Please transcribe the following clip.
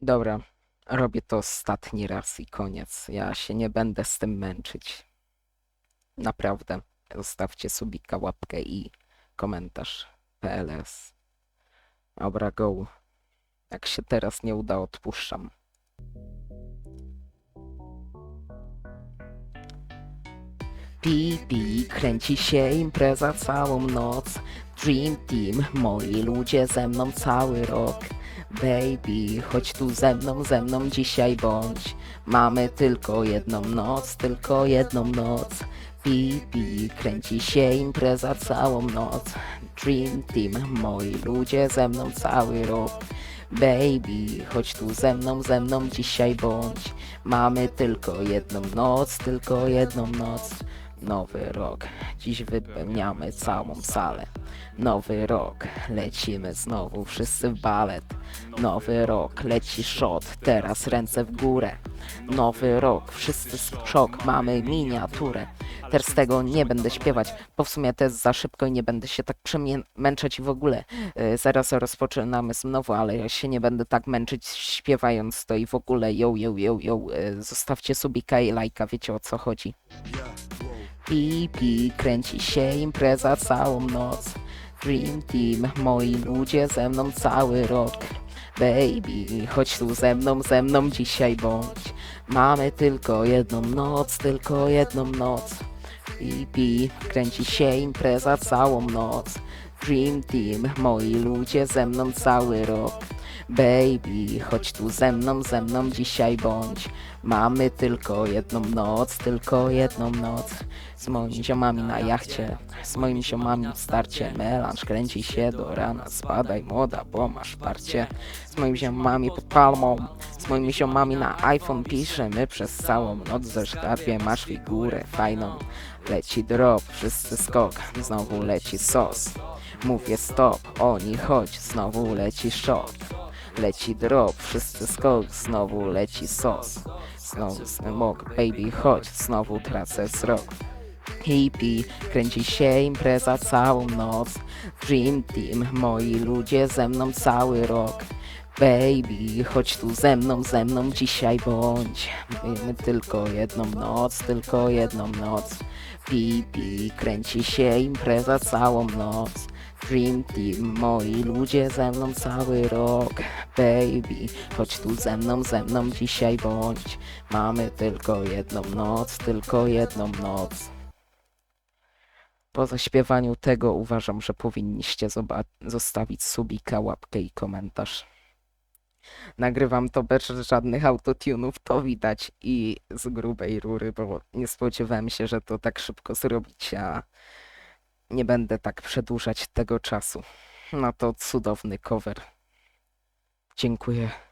Dobra, robię to ostatni raz i koniec. Ja się nie będę z tym męczyć. Naprawdę. Zostawcie subika, łapkę i komentarz. PLS. Dobra, go. Jak się teraz nie uda, odpuszczam. Pi, pi, kręci się impreza całą noc. Dream Team, moi ludzie ze mną cały rok. Baby, chodź tu ze mną, ze mną dzisiaj bądź. Mamy tylko jedną noc, tylko jedną noc. Pi, pi, kręci się impreza całą noc. Dream Team, moi ludzie ze mną cały rok. Baby, chodź tu ze mną, ze mną dzisiaj bądź. Mamy tylko jedną noc, tylko jedną noc. Nowy rok, dziś wypełniamy całą salę. Nowy rok, lecimy znowu wszyscy w balet. Nowy rok, leci shot, teraz ręce w górę. Nowy rok, wszyscy w szok, mamy miniaturę. Teraz tego nie będę śpiewać, bo w sumie to jest za szybko i nie będę się tak przemęczać w ogóle. E, zaraz rozpoczynamy znowu, ale ja się nie będę tak męczyć śpiewając to i w ogóle yo, yo, yo, yo. E, zostawcie subika i lajka, wiecie o co chodzi. Pi, kręci się impreza całą noc. Dream Team, moi ludzie ze mną cały rok. Baby, chodź tu ze mną, ze mną dzisiaj bądź. Mamy tylko jedną noc, tylko jedną noc. Pi, kręci się impreza całą noc. Dream Team, moi ludzie ze mną cały rok. Baby, chodź tu ze mną, ze mną dzisiaj bądź. Mamy tylko jedną noc, tylko jedną noc. Z moimi ziomami na jachcie, z moimi ziomami w starcie. Melanż kręci się do rana, spadaj młoda, bo masz parcie. Z moimi ziomami pod palmą, z moimi ziomami na iPhone piszemy przez całą noc ze sztabie. Masz figurę fajną, leci drop, wszyscy skok, znowu leci sos. Mówię stop, oni chodź, znowu leci shot. Leci drop, wszyscy skok, znowu leci sos. Znowu smok, baby chodź, znowu tracę wzrok. Hippie, kręci się impreza całą noc. Dream Team, moi ludzie ze mną cały rok. Baby, chodź tu ze mną, ze mną dzisiaj bądź. Mamy tylko jedną noc, tylko jedną noc. Pipi, kręci się impreza całą noc. Dream Team, moi ludzie ze mną cały rok. Baby, chodź tu ze mną, ze mną dzisiaj bądź. Mamy tylko jedną noc, tylko jedną noc. Po zaśpiewaniu tego uważam, że powinniście zostawić subika, łapkę i komentarz. Nagrywam to bez żadnych autotunów, to widać i z grubej rury, bo nie spodziewałem się, że to tak szybko zrobicie, a nie będę tak przedłużać tego czasu. No to cudowny cover. Dziękuję.